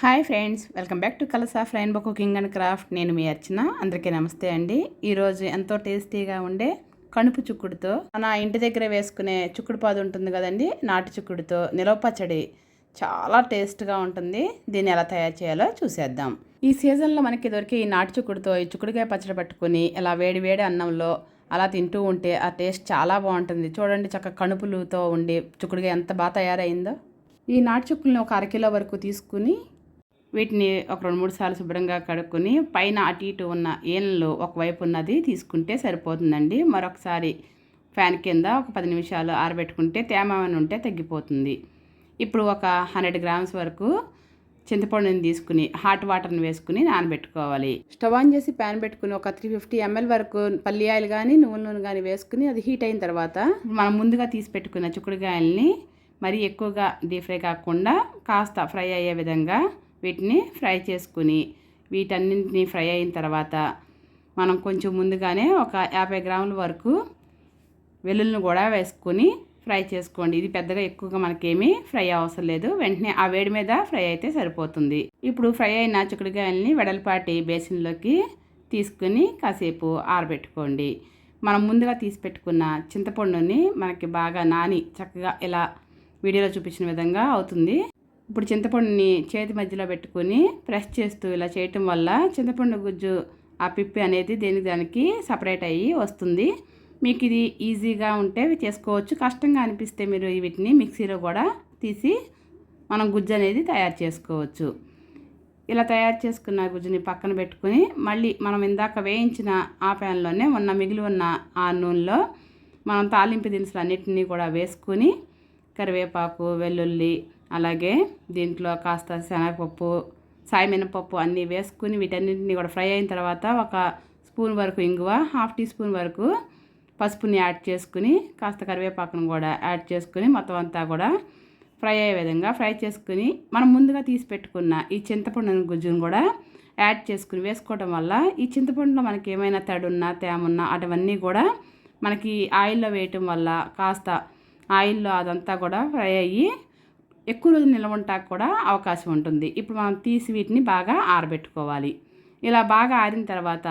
Hi friends welcome back to Kalasa rainbow cooking and craft. నేను మీ అర్చన అందరికీ నమస్తే అండి. ఈరోజు ఎంతో టేస్టీగా ఉండే కణుపు చుక్కుడుతో మన ఇంటి దగ్గర వేసుకునే చుక్కుడు పాదు ఉంటుంది కదండి నాటు చుక్కుడుతో నిలవ పచ్చడి చాలా టేస్ట్గా ఉంటుంది. దీన్ని ఎలా తయారు చేయాలో చూసేద్దాం. ఈ సీజన్లో మనకి దొరికే ఈ నాటు చుక్కుడుతో ఈ చుక్కుడుకాయ పచ్చడి పట్టుకుని ఇలా వేడి వేడి అన్నంలో అలా తింటూ ఉంటే ఆ టేస్ట్ చాలా బాగుంటుంది. చూడండి చక్క కణుపులతో ఉండి చుక్కుడుగా ఎంత బాగా తయారైందో. ఈ నాటు చుక్కుల్ని ఒక అరకిలో వరకు తీసుకుని వీటిని ఒక రెండు మూడు సార్లు శుభ్రంగా కడుక్కొని పైన అటు ఇటు ఉన్న ఏళ్ళలో ఒకవైపు ఉన్నది తీసుకుంటే సరిపోతుందండి. మరొకసారి ఫ్యాన్ కింద ఒక పది నిమిషాలు ఆరబెట్టుకుంటే తేమ ఉంటే తగ్గిపోతుంది. ఇప్పుడు ఒక హండ్రెడ్ గ్రామ్స్ వరకు చింతపండుని తీసుకుని హాట్ వాటర్ని వేసుకుని నానబెట్టుకోవాలి. స్టవ్ ఆన్ చేసి ప్యాన్ పెట్టుకుని ఒక త్రీ ఫిఫ్టీ ఎంఎల్ వరకు పల్లి ఆయిల్ కానీ నువ్వుల నూనె కానీ వేసుకుని అది హీట్ అయిన తర్వాత మనం ముందుగా తీసి పెట్టుకున్న చిక్కుడుకాయల్ని మరీ ఎక్కువగా డీప్ ఫ్రై కాకుండా కాస్త ఫ్రై అయ్యే విధంగా వీటిని ఫ్రై చేసుకుని వీటన్నింటినీ ఫ్రై అయిన తర్వాత మనం కొంచెం ముందుగానే ఒక యాభై గ్రాముల వరకు వెల్లుల్ని కూడా వేసుకొని ఫ్రై చేసుకోండి. ఇది పెద్దగా ఎక్కువగా మనకేమీ ఫ్రై అవసరం లేదు. వెంటనే ఆ వేడి మీద ఫ్రై అయితే సరిపోతుంది. ఇప్పుడు ఫ్రై అయిన చిక్కుడుకాయల్ని వెడల్పాటి బేసిన్లోకి తీసుకుని కాసేపు ఆరబెట్టుకోండి. మనం ముందుగా తీసి పెట్టుకున్న చింతపండుని మనకి బాగా నాని చక్కగా ఇలా వీడియోలో చూపించిన విధంగా అవుతుంది. ఇప్పుడు చింతపండుని చేతి మధ్యలో పెట్టుకొని ప్రెస్ చేస్తూ ఇలా చేయటం వల్ల చింతపండు గుజ్జు ఆ పిప్పి అనేది దేనికి దానికి సపరేట్ అయ్యి వస్తుంది. మీకు ఇది ఈజీగా ఉంటే చేసుకోవచ్చు. కష్టంగా అనిపిస్తే మీరు వీటిని మిక్సీలో కూడా తీసి మనం గుజ్జు అనేది తయారు చేసుకోవచ్చు. ఇలా తయారు చేసుకున్న గుజ్జుని పక్కన పెట్టుకుని మళ్ళీ మనం ఇందాక వేయించిన ఆ ప్యాన్లోనే ఉన్న మిగిలి ఉన్న ఆ నూనెలో మనం తాలింపు దినుసులు అన్నిటినీ కూడా వేసుకుని కరివేపాకు వెల్లుల్లి అలాగే దీంట్లో కాస్త శనగపప్పు సాయి మినపప్పు అన్నీ వేసుకుని వీటన్నింటినీ కూడా ఫ్రై అయిన తర్వాత ఒక స్పూన్ వరకు ఇంగువ హాఫ్ టీ స్పూన్ వరకు పసుపుని యాడ్ చేసుకుని కాస్త కరివేపాకును కూడా యాడ్ చేసుకుని మొత్తం అంతా కూడా ఫ్రై అయ్యే విధంగా ఫ్రై చేసుకుని మనం ముందుగా తీసి పెట్టుకున్న ఈ చింతపండు గుజ్జును కూడా యాడ్ చేసుకుని వేసుకోవడం వల్ల ఈ చింతపండులో మనకి ఏమైనా తడున్నా తేమున్నా అటువన్నీ కూడా మనకి ఆయిల్లో వేయటం వల్ల కాస్త ఆయిల్లో అదంతా కూడా ఫ్రై అయ్యి ఎక్కువ రోజులు నిల్వ ఉండటానికి కూడా అవకాశం ఉంటుంది. ఇప్పుడు మనం తీసి వీటిని బాగా ఆరబెట్టుకోవాలి. ఇలా బాగా ఆరిన తర్వాత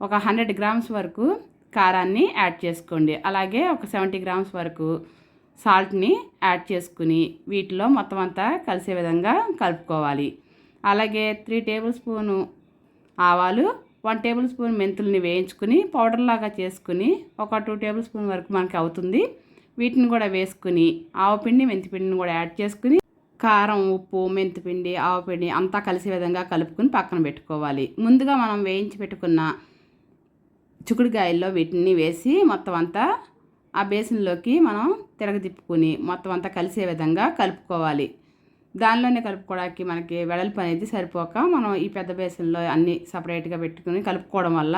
ఒక హండ్రెడ్ గ్రామ్స్ వరకు కారాన్ని యాడ్ చేసుకోండి. అలాగే ఒక సెవెంటీ గ్రామ్స్ వరకు సాల్ట్ని యాడ్ చేసుకుని వీటిలో మొత్తం అంతా కలిసే విధంగా కలుపుకోవాలి. అలాగే త్రీ టేబుల్ స్పూను ఆవాలు వన్ టేబుల్ స్పూన్ మెంతుల్ని వేయించుకుని పౌడర్ లాగా చేసుకుని ఒక టూ టేబుల్ స్పూన్ వరకు మనకి అవుతుంది. వీటిని కూడా వేసుకుని ఆవపిండి మెంతిపిండిని కూడా యాడ్ చేసుకుని కారం ఉప్పు మెంతిపిండి ఆవపిండి అంతా కలిసే విధంగా కలుపుకొని పక్కన పెట్టుకోవాలి. ముందుగా మనం వేయించి పెట్టుకున్న చిక్కుడుకాయల్లో వీటిని వేసి మొత్తం అంతా ఆ బేసిన్లోకి మనం తిరగదిప్పుకొని మొత్తం అంతా కలిసే విధంగా కలుపుకోవాలి. దానిలోనే కలుపుకోవడానికి మనకి వెడల్పు అనేది సరిపోక మనం ఈ పెద్ద బేసిన్లో అన్నీ సపరేట్గా పెట్టుకుని కలుపుకోవడం వల్ల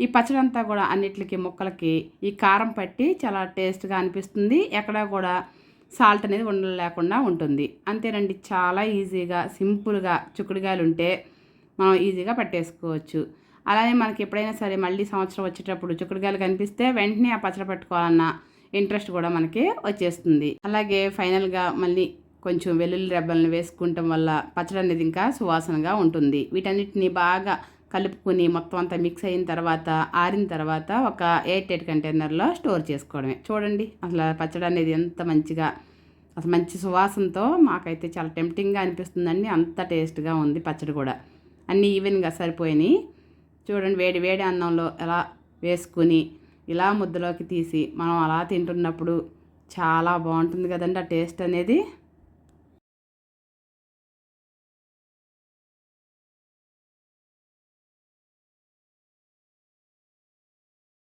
ఈ పచ్చడి అంతా కూడా అన్నిటికి ముక్కలకి ఈ కారం పట్టి చాలా టేస్ట్గా అనిపిస్తుంది. ఎక్కడా కూడా సాల్ట్ అనేది ఉండలేకుండా లేకుండా ఉంటుంది. అంతేనండి చాలా ఈజీగా సింపుల్గా చిక్కుడుకాయలు ఉంటే మనం ఈజీగా పట్టేసుకోవచ్చు. అలానే మనకి ఎప్పుడైనా సరే మళ్ళీ సంవత్సరం వచ్చేటప్పుడు చిక్కుడుకాయలు కనిపిస్తే వెంటనే ఆ పచ్చడి పెట్టుకోవాలన్న ఇంట్రెస్ట్ కూడా మనకి వచ్చేస్తుంది. అలాగే ఫైనల్గా మళ్ళీ కొంచెం వెల్లుల్లి రెబ్బలను వేసుకుంటాం వల్ల పచ్చడి అనేది ఇంకా సువాసనగా ఉంటుంది. వీటన్నిటిని బాగా కలుపుకొని మొత్తం అంతా మిక్స్ అయిన తర్వాత ఆరిన తర్వాత ఒక ఎయిట్ ఎయిట్ కంటైనర్లో స్టోర్ చేసుకోవడమే. చూడండి అసలు పచ్చడి అనేది ఎంత మంచిగా అసలు మంచి సువాసనతో మాకైతే చాలా టెంప్టింగ్గా అనిపిస్తుందండి. అంత టేస్ట్గా ఉంది పచ్చడి కూడా. అన్నీ ఈవెన్గా సరిపోయినాయి. చూడండి వేడి వేడి అన్నంలో ఎలా వేసుకుని ఇలా ముద్దలోకి తీసి మనం అలా తింటున్నప్పుడు చాలా బాగుంటుంది కదండి ఆ టేస్ట్ అనేది.